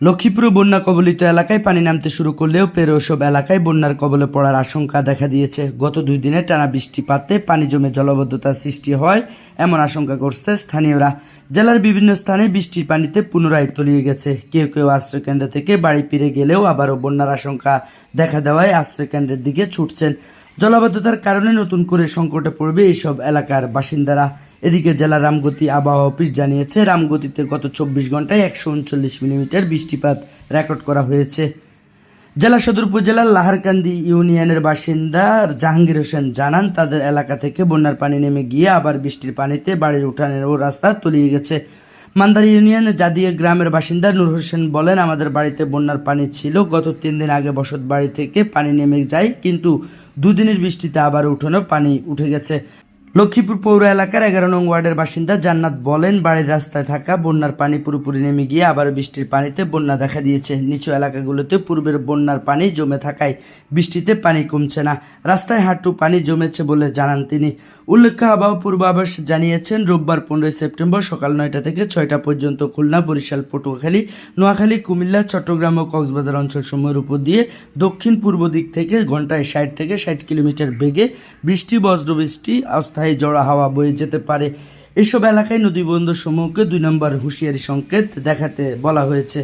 লক্ষ্মীপুর বন্যা কবলিত এলাকায় পানি নামতে শুরু করলেও পেরো সব এলাকায় বন্যার কবলে পড়ার আশঙ্কা দেখা দিয়েছে। গত দুই দিনে টানা বৃষ্টিপাতে পানি জমে জলবদ্ধতার সৃষ্টি হয় এমন আশঙ্কা করছে স্থানীয়রা। জেলার বিভিন্ন স্থানে বৃষ্টির পানিতে পুনরায় তলিয়ে গেছে। কেউ কেউ আশ্রয়কেন্দ্র থেকে বাড়ি ফিরে গেলেও আবারও বন্যার আশঙ্কা দেখা দেওয়ায় আশ্রয়কেন্দ্রের দিকে ছুটছেন। জলাবদ্ধতার কারণে নতুন করে সংকটে পড়বে এইসব এলাকার বাসিন্দারা। এদিকে জেলা রামগতি আবহাওয়া অফিস জানিয়েছে, রামগতিতে গত চব্বিশ ঘন্টায় একশো উনচল্লিশ মিলিমিটার বৃষ্টিপাত রেকর্ড করা হয়েছে। জেলা সদর উপজেলার লাহারকান্দি ইউনিয়নের বাসিন্দা জাহাঙ্গীর হোসেন জানান, তাদের এলাকা থেকে বন্যার পানি নেমে গিয়ে আবার বৃষ্টির পানিতে বাড়ির উঠানের ও রাস্তা তলিয়ে গেছে। মান্দারি ইউনিয়ন জাদিয়া গ্রামের বাসিন্দা নূর হোসেন বলেন, আমাদের বাড়িতে বন্যার পানি ছিল, গত তিন দিন আগে বসত বাড়ি থেকে পানি নেমে যায়, কিন্তু দুদিনের বৃষ্টিতে আবার উঠোনেও পানি উঠে গেছে। লক্ষ্মীপুর পৌর এলাকার এগারো নং ওয়ার্ডের বাসিন্দা জান্নাত বলেন, বাড়ির রাস্তায় থাকা বন্যার পানি পুরোপুরি নেমে গিয়ে আবার বৃষ্টির পানিতে বন্যা দেখা দিয়েছে। নিচু এলাকাগুলোতে পূর্বের বন্যার পানি জমে থাকায় বৃষ্টিতে পানি কমছে না। রাস্তায় হাঁটু পানি জমেছে বলে জানান তিনি। উল্লেখ্য, আবহাওয়া পূর্বাভাস জানিয়েছেন, রোববার পনেরোই সেপ্টেম্বর সকাল নয়টা থেকে ছয়টা পর্যন্ত খুলনা, বরিশাল, পটুয়াখালী, নোয়াখালী, কুমিল্লা, চট্টগ্রাম ও কক্সবাজার অঞ্চলসমূহের উপর দিয়ে দক্ষিণ পূর্ব দিক থেকে ঘন্টায় ষাট থেকে ষাট কিলোমিটার বেগে বৃষ্টি, বজ্রবৃষ্টি, অস্থায়ী জড়া হাওয়া বয়ে যেতে পারে। এসব এলাকায় নদীবন্দর সমূহকে দুই নম্বর হুঁশিয়ারি সংকেত দেখাতে বলা হয়েছে।